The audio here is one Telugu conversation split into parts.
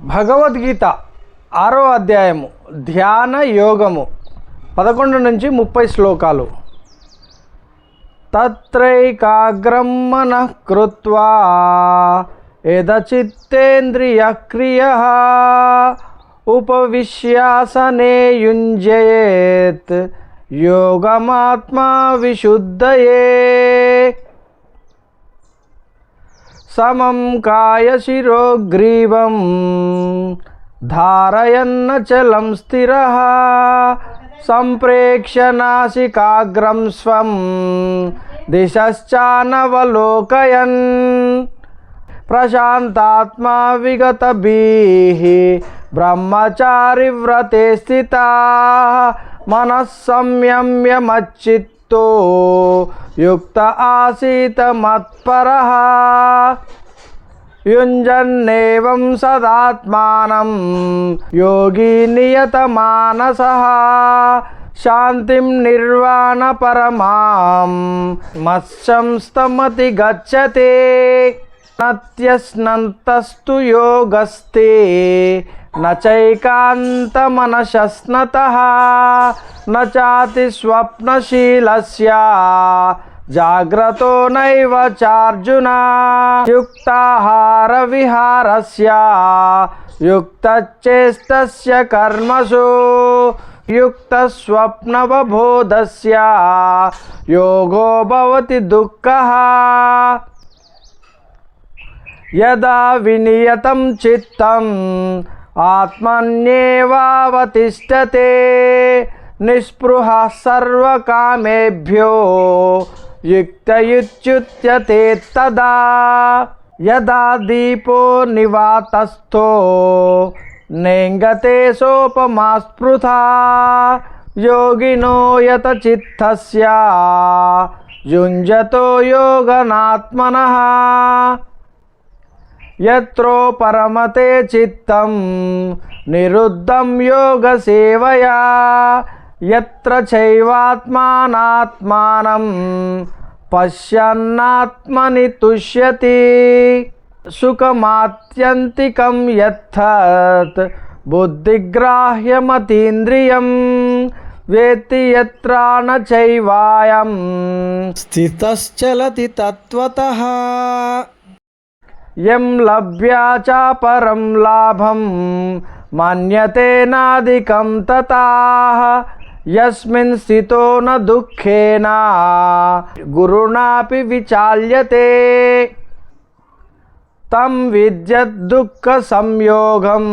భగవద్గీత ఆరో అధ్యాయము ధ్యాన యోగము పదకొండు నుంచి ముప్పై శ్లోకాలు. తత్రైకాగ్రం మనః కృత్వా యదచిత్తేంద్రియక్రియ ఉపవిశ్యాసనే యుంజయేత్ యోగమాత్మా విశుద్ధయే. సమం కాయశిరోగ్రీవం ధారయన్నచలం స్థిర. సంప్రేక్ష్య నాసికాగ్రం స్వం. దిశ్చానవలోకయన్ ప్రశాంతాత్మా విగతభీః బ్రహ్మచారి వ్రతే స్థిత. మనస్సంయమ్యమచ్చిత్ మచ్చిత్తో యుక్త ఆసీత మత్పరః. యుంజన్నేవం సదాత్మానం యోగి నియతమానసః శాంతిం నిర్వాణ పరమాం మత్సంస్తమతి గచ్చతే. నత్యస్నంతస్తు యోగస్తే నచైకాంతమనశస్నతః. न चाति स्वप्नशीलस्य। जाग्रतो नैव चार्जुना। युक्ताहारविहारस्य। युक्तचेष्टस्य कर्मसु। से योगो भवति दुख। यदा विनियत चित्त आत्मन्येवावतिष्ठते। నిస్పృహ సర్వకామేభ్యో యుక్తయుచ్యుత్యతే తదా యదా దీపో నివాతస్థో నేంగతే సోపమా స్పృథ యోగినో యత చిత్తస్య యుంజతో యోగనాత్మనః యత్రో పరమతే చిత్తం నిరుద్ధం యోగ సేవయా యత్ర చైవాత్మానాత్మానం పశ్యన్నాత్మని తుష్యతి సుఖమాత్యంతికం యత్తత్ బుద్ధిగ్రాహ్యమతీంద్రియం వేత్తి యత్రాణ చైవాయం స్థితశ్చలతి తత్వతః యం లభ్యా చాపరం లాభం మన్యతే నాదికం తథా యస్మిన్ స్థితో న దుఃఖేన గురుణాపి విచాల్యతే తం విద్యద్దుఃఖ సంయోగం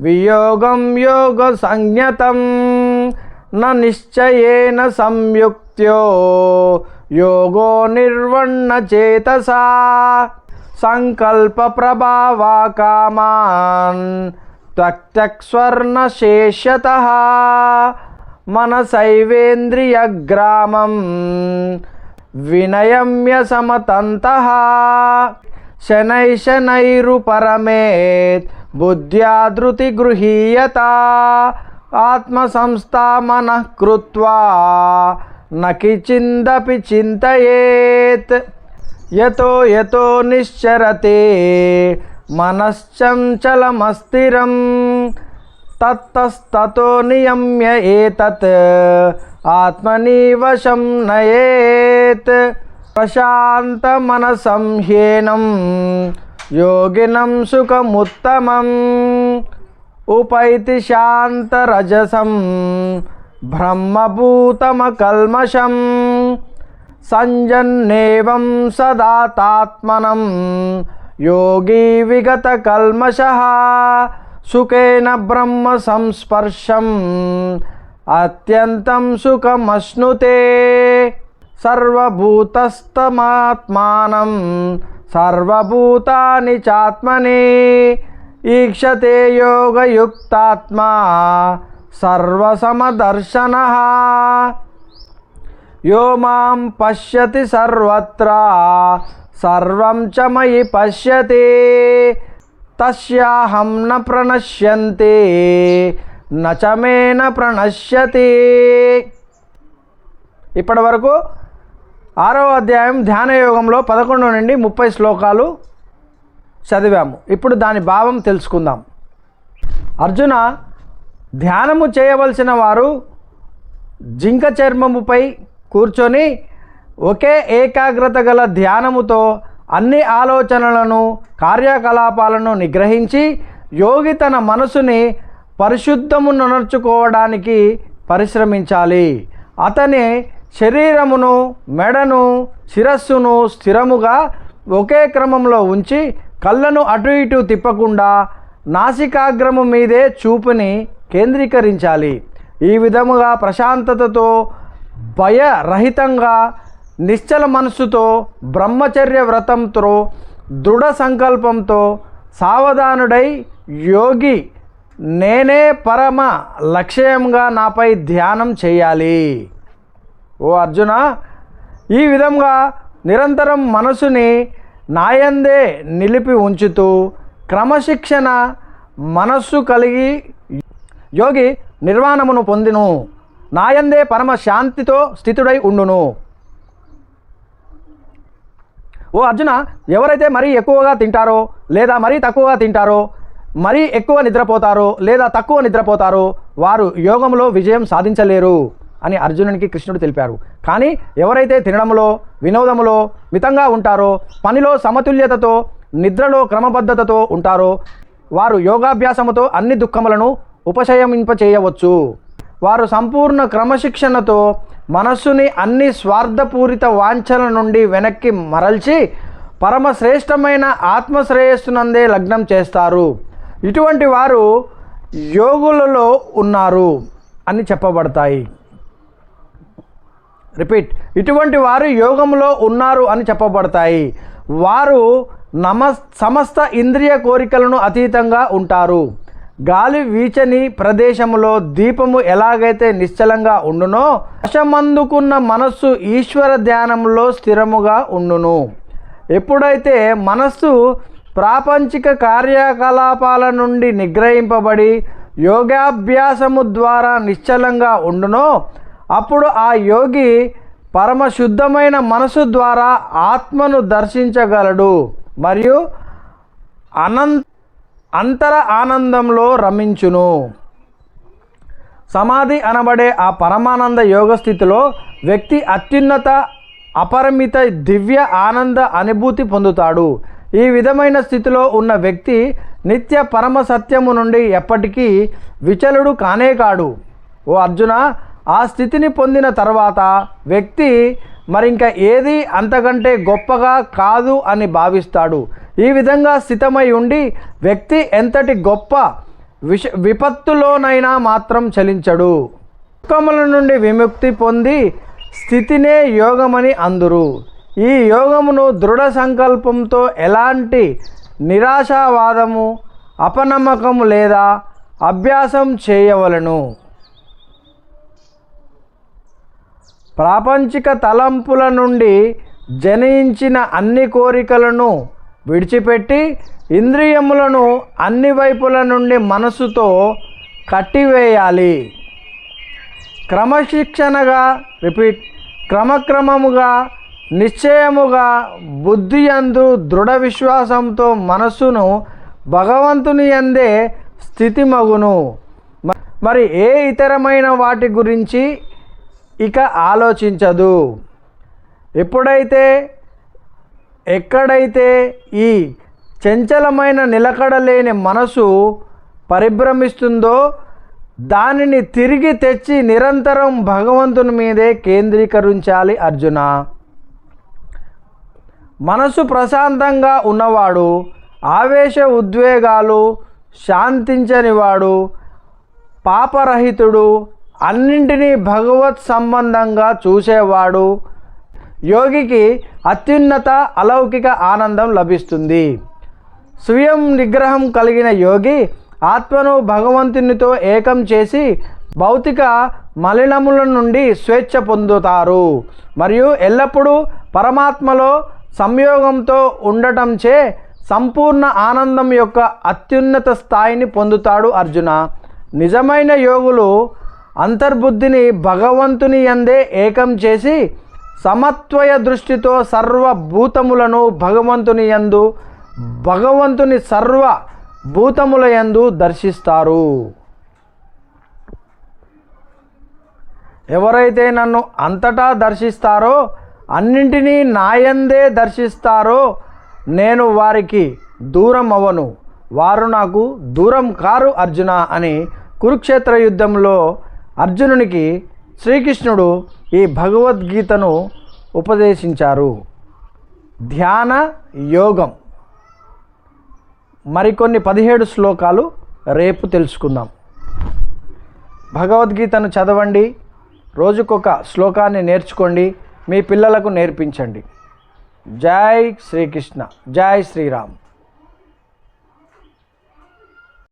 వియోగం యోగ సంజ్ఞతం న నిశ్చయేన సంయుక్త్యో యోగో నిర్వణ చేతసా సంకల్ప ప్రభావా కామాన్ త్యక్స్వర్ణశేష్యత మనసైవేంద్రియగ్రామం వినయమ్య సమతంత. శనై శనైరు పరమేత్. బుద్ధ్యా ధృతి గృహీయత. ఆత్మసంస్థా మనః కృత్వా నకిచిందపి చింతయేత్. యతో యతో నిశ్చరతే. మనశ్చంచలమస్థిరం తత్తస్తతో నియమ్య ఏతత్ ఆత్మని వశం నయేత్ ప్రశాంతమనసం హ్యేనం యోగినం సుఖముత్తమం ఉపైతి శాంతరజసం బ్రహ్మభూతమకల్మషం సంజన్నేవం సదాతాత్మనం యోగీ విగతకల్మష సుఖేన బ్రహ్మ సంస్పర్శం. అత్యంతం సుఖమశ్నుతే సర్వభూతస్తమాత్మానం సర్వభూతాని చాత్మని ఈక్షతే యోగయుక్తాత్మా సర్వసమదర్శన. యో మాం పశ్యతి సర్వత్ర సర్వం చ మయి పశ్యతి. తస్యాహం న ప్రణశ్యంతి నచమేన ప్రణశ్యతి. ఇప్పటి వరకు ఆరవ అధ్యాయం ధ్యాన యోగంలో పదకొండు నుండి ముప్పై శ్లోకాలు చదివాము. ఇప్పుడు దాని భావం తెలుసుకుందాం. అర్జున ధ్యానము చేయవలసిన వారు జింక చర్మముపై కూర్చొని ఒకే ఏకాగ్రత గల ధ్యానముతో అన్ని ఆలోచనలను కార్యకలాపాలను నిగ్రహించి యోగి తన మనసుని పరిశుద్ధమునర్చుకోవడానికి పరిశ్రమించాలి. అతని శరీరమును మెడను శిరస్సును స్థిరముగా ఒకే క్రమంలో ఉంచి కళ్ళను అటు ఇటు తిప్పకుండా నాసికాగ్రము మీదే చూపుని కేంద్రీకరించాలి. ఈ విధముగా ప్రశాంతతతో భయరహితంగా నిశ్చల మనస్సుతో బ్రహ్మచర్య వ్రతంతో దృఢ సంకల్పంతో సావధానుడై యోగి నేనే పరమ లక్ష్యంగా నాపై ధ్యానం చేయాలి. ఓ అర్జున ఈ విధంగా నిరంతరం మనసుని నాయందే నిలిపి ఉంచుతూ క్రమశిక్షణ మనస్సు కలిగి యోగి నిర్వాణమును పొందిను. నాయందే పరమ శాంతితో స్థితుడై ఉండును. ఓ అర్జున ఎవరైతే మరీ ఎక్కువగా తింటారో లేదా మరీ తక్కువగా తింటారో మరీ ఎక్కువ నిద్రపోతారో లేదా తక్కువ నిద్రపోతారో వారు యోగంలో విజయం సాధించలేరు అని అర్జునునికి కృష్ణుడు తెలిపారు. కానీ ఎవరైతే తినడంలో వినోదములో మితంగా ఉంటారో పనిలో సమతుల్యతతో నిద్రలో క్రమబద్ధతతో ఉంటారో వారు యోగాభ్యాసముతో అన్ని దుఃఖములను ఉపశమింపచేయవచ్చు వారు సంపూర్ణ క్రమశిక్షణతో మనస్సుని అన్ని స్వార్థపూరిత వాంఛల నుండి వెనక్కి మరల్చి పరమశ్రేష్టమైన ఆత్మశ్రేయస్సునందే లగ్నం చేస్తారు. ఇటువంటి వారు యోగులలో ఉన్నారు అని చెప్పబడతాయి. రిపీట్. ఇటువంటి వారు యోగంలో ఉన్నారు అని చెప్పబడతాయి. వారు నమ సమస్త ఇంద్రియ కోరికలను అతీతంగా ఉంటారు. గాలి వీచని ప్రదేశములో దీపము ఎలాగైతే నిశ్చలంగా ఉండునో వశమందుకున్న మనస్సు ఈశ్వర ధ్యానంలో స్థిరముగా ఉండును. ఎప్పుడైతే మనస్సు ప్రాపంచిక కార్యకలాపాల నుండి నిగ్రహింపబడి యోగాభ్యాసము ద్వారా నిశ్చలంగా ఉండునో అప్పుడు ఆ యోగి పరమశుద్ధమైన మనసు ద్వారా ఆత్మను దర్శించగలడు. మరియు అనంత అంతర ఆనందంలో రమించును. సమాధి అనబడే ఆ పరమానంద యోగ స్థితిలో వ్యక్తి అత్యున్నత అపరిమిత దివ్య ఆనంద అనుభూతి పొందుతాడు. ఈ విధమైన స్థితిలో ఉన్న వ్యక్తి నిత్య పరమ సత్యము నుండి ఎప్పటికీ విచలుడు కానే కాడు. ఓ అర్జున ఆ స్థితిని పొందిన తర్వాత వ్యక్తి మరింక ఏది అంతకంటే గొప్పగా కాదు అని భావిస్తాడు. ఈ విధంగా స్థితమై ఉండి వ్యక్తి ఎంతటి గొప్ప విష విపత్తులోనైనా మాత్రం చలించడు. దుఃఖముల నుండి విముక్తి పొంది స్థితినే యోగమని అందురు. ఈ యోగమును దృఢ సంకల్పంతో ఎలాంటి నిరాశావాదము అపనమ్మకము లేదా అభ్యాసం చేయవలను. ప్రాపంచిక తలంపుల నుండి జనించిన అన్ని కోరికలను విడిచిపెట్టి ఇంద్రియములను అన్ని వైపుల నుండి మనసుతో కట్టివేయాలి. క్రమశిక్షణగా రిపీట్ క్రమక్రమముగా నిశ్చయముగా బుద్ధి అందు దృఢ విశ్వాసంతో మనస్సును భగవంతుని అందే స్థితిమగును. మగును మరి ఏ ఇతరమైన వాటి గురించి ఇక ఆలోచించదు. ఎప్పుడైతే ఎక్కడైతే ఈ చంచలమైన నిలకడలేని మనసు పరిభ్రమిస్తుందో దానిని తిరిగి తెచ్చి నిరంతరం భగవంతుని మీదే కేంద్రీకరించాలి అర్జున. మనసు ప్రశాంతంగా ఉన్నవాడు ఆవేశ ఉద్వేగాలు శాంతించనివాడు పాపరహితుడు అన్నింటినీ భగవత్ సంబంధంగా చూసేవాడు. యోగికి అత్యున్నత అలౌకిక ఆనందం లభిస్తుంది. స్వయం నిగ్రహం కలిగిన యోగి ఆత్మను భగవంతునితో ఏకం చేసి భౌతిక మలినముల నుండి స్వేచ్ఛ పొందుతారు. మరియు ఎల్లప్పుడూ పరమాత్మలో సంయోగంతో ఉండటంచే సంపూర్ణ ఆనందం యొక్క అత్యున్నత స్థాయిని పొందుతాడు అర్జున. నిజమైన యోగులు అంతర్బుద్ధిని భగవంతుని ఎందే ఏకం చేసి సమత్వయ దృష్టితో సర్వభూతములను భగవంతుని యందు భగవంతుని సర్వ భూతముల యందు దర్శిస్తారు. ఎవరైతే నన్ను అంతటా దర్శిస్తారో అన్నింటినీ నాయందే దర్శిస్తారో నేను వారికి దూరం అవ్వను వారు నాకు దూరం కారు అర్జున అని కురుక్షేత్ర యుద్ధంలో అర్జునునికి శ్రీకృష్ణుడు ఈ భగవద్గీతను ఉపదేశించారు. ధ్యాన యోగం. మరికొన్ని పదిహేడు శ్లోకాలు రేపు తెలుసుకుందాం. భగవద్గీతను చదవండి రోజుకొక శ్లోకాన్ని నేర్చుకోండి మీ పిల్లలకు నేర్పించండి. జై శ్రీకృష్ణ జై శ్రీరామ్.